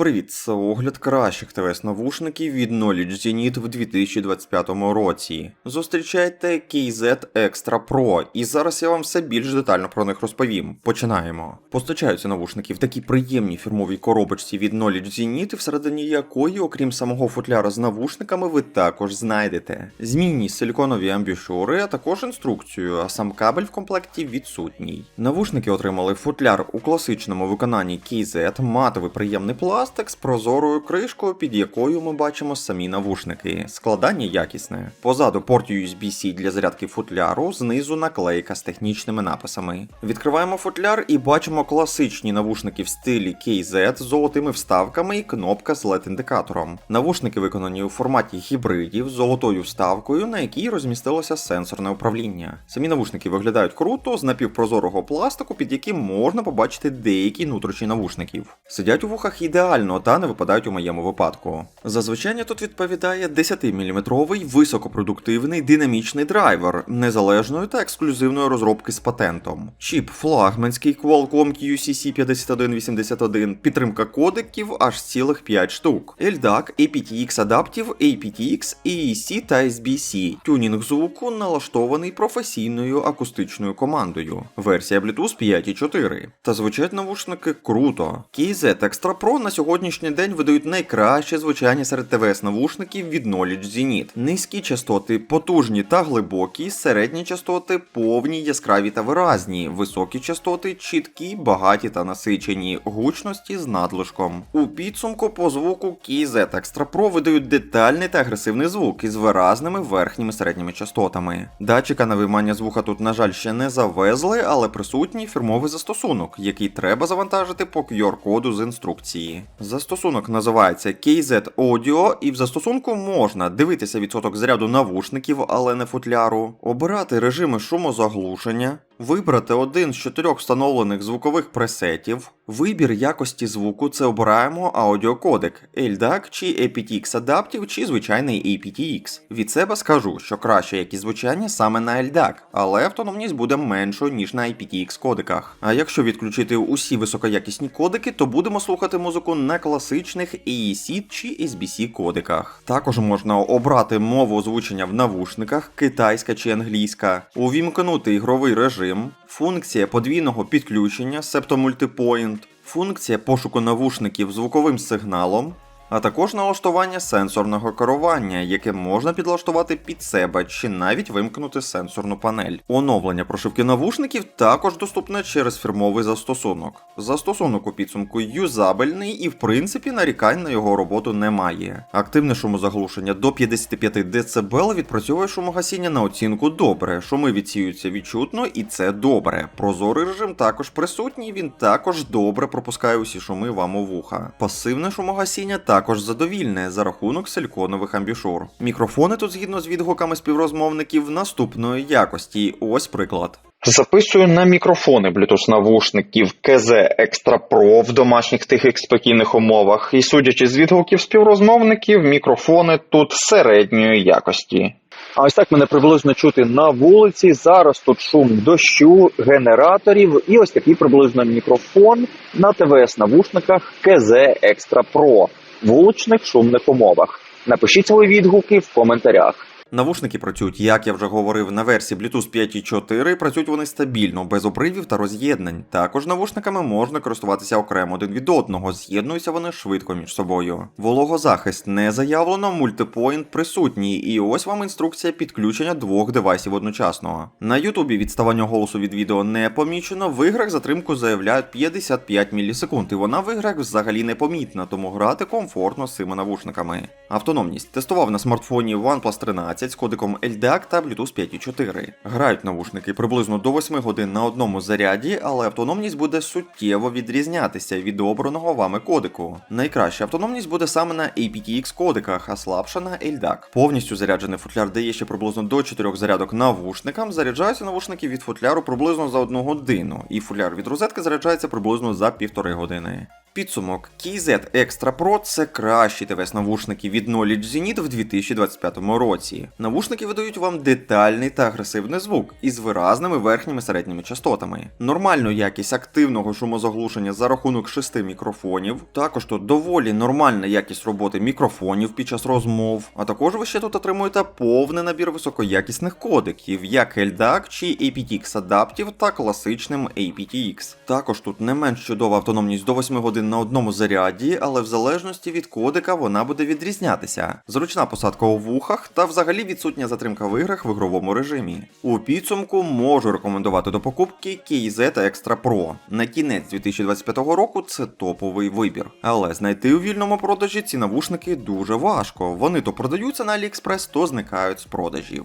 Привіт, це огляд кращих ТВС-навушників від Knowledge Zenith в 2025 році. Зустрічайте KZ Extra Pro, і зараз я вам все більш детально про них розповім. Починаємо. Постачаються навушники в такій приємній фірмовій коробочці від Knowledge Zenith, всередині якої, окрім самого футляра з навушниками, ви також знайдете змінні силіконові амбішури, а також інструкцію, а сам кабель в комплекті відсутній. Навушники отримали футляр у класичному виконанні KZ, матовий приємний пластик з прозорою кришкою, під якою ми бачимо самі навушники. Складання якісне. Позаду порт USB-C для зарядки футляру, знизу наклейка з технічними написами. Відкриваємо футляр і бачимо класичні навушники в стилі KZ з золотими вставками і кнопка з LED-індикатором. Навушники виконані у форматі гібридів з золотою вставкою, на якій розмістилося сенсорне управління. Самі навушники виглядають круто з напівпрозорого пластику, під яким можна побачити деякі нутрощі навушників. Сидять у вухах ідеально та не випадають у моєму випадку. Зазвичай тут відповідає 10-мм високопродуктивний динамічний драйвер незалежної та ексклюзивної розробки з патентом. Чіп флагманський Qualcomm QCC5181, підтримка кодеків аж цілих 5 штук. LDAC, aptX адаптів, aptX, AEC та SBC. Тюнінг звуку налаштований професійною акустичною командою. Версія Bluetooth 5.4. Та звучать навушники круто. KZ Extra Pro на сьогоднішній день видають найкраще звучання серед ТВС навушників від Knowledge Zenith. Низькі частоти потужні та глибокі, середні частоти повні, яскраві та виразні, високі частоти чіткі, багаті та насичені, гучності з надлишком. У підсумку по звуку KZ Extra Pro видають детальний та агресивний звук із виразними верхніми середніми частотами. Датчика на виймання звука тут, на жаль, ще не завезли, але присутній фірмовий застосунок, який треба завантажити по QR-коду з інструкції. Застосунок називається KZ Audio, і в застосунку можна дивитися відсоток заряду навушників, але не футляру, обирати режими шумозаглушення, вибрати один з чотирьох встановлених звукових пресетів. Вибір якості звуку це обираємо аудіокодек LDAC чи aptX адаптів, чи звичайний aptX. Від себе скажу, що краща якість звучання саме на LDAC, але автономність буде меншою, ніж на aptX кодеках. А якщо відключити усі високоякісні кодеки, то будемо слухати музику на класичних AEC чи SBC кодеках. Також можна обрати мову озвучення в навушниках, китайська чи англійська, увімкнути ігровий режим, функція подвійного підключення, септо мультипоінт, функція пошуку навушників звуковим сигналом, а також налаштування сенсорного керування, яке можна підлаштувати під себе чи навіть вимкнути сенсорну панель. Оновлення прошивки навушників також доступне через фірмовий застосунок. Застосунок у підсумку юзабельний і в принципі нарікань на його роботу немає. Активне шумозаглушення до 55 дБ відпрацьовує шумогасіння на оцінку добре. Шуми відсіюються відчутно, і це добре. Прозорий режим також присутній, він також добре пропускає усі шуми вам у вуха. Пасивне шумогасіння також задовільне за рахунок силіконових амбішур. Мікрофони тут згідно з відгуками співрозмовників наступної якості. Ось приклад. Записую на мікрофони Bluetooth навушників KZ Extra Pro в домашніх тихих спокійних умовах, і судячи з відгуків співрозмовників, мікрофони тут середньої якості. А ось так мене приблизно чути на вулиці. Зараз тут шум дощу, генераторів і ось такий приблизно мікрофон на ТВС навушниках KZ Extra Pro вуличних шумних умовах. Напишіть свої відгуки в коментарях. Навушники працюють, як я вже говорив, на версії Bluetooth 5.4, працюють вони стабільно, без обривів та роз'єднань. Також навушниками можна користуватися окремо один від одного, з'єднуються вони швидко між собою. Вологозахист не заявлено, мультипоінт присутній, і ось вам інструкція підключення двох девайсів одночасно. На Ютубі відставання голосу від відео не помічено, в іграх затримку заявляють 55 мілісекунд, і вона в іграх взагалі не помітна, тому грати комфортно з цими навушниками. Автономність тестував на смартфоні OnePlus 13 з кодиком LDAC та Bluetooth 5.4. Грають навушники приблизно до 8 годин на одному заряді, але автономність буде суттєво відрізнятися від обраного вами кодику. Найкраща автономність буде саме на aptX кодиках, а слабша на LDAC. Повністю заряджений футляр дає ще приблизно до 4 зарядок навушникам. Заряджаються навушники від футляру приблизно за 1 годину, і футляр від розетки заряджається приблизно за півтори години. Підсумок KZ Extra Pro це кращі ТВС-навушники від Knowledge Zenith в 2025 році. Навушники видають вам детальний та агресивний звук із виразними верхніми середніми частотами, нормальну якість активного шумозаглушення за рахунок шести мікрофонів. Також тут доволі нормальна якість роботи мікрофонів під час розмов. А також ви ще тут отримуєте повний набір високоякісних кодеків, як LDAC чи aptX адаптів та класичним aptX. Також тут не менш чудова автономність до 8 годин на одному заряді, але в залежності від кодека вона буде відрізнятися. Зручна посадка у вухах та взагалі відсутня затримка в іграх в ігровому режимі. У підсумку можу рекомендувати до покупки KZ Extra Pro. На кінець 2025 року це топовий вибір. Але знайти у вільному продажі ці навушники дуже важко. Вони то продаються на AliExpress, то зникають з продажів.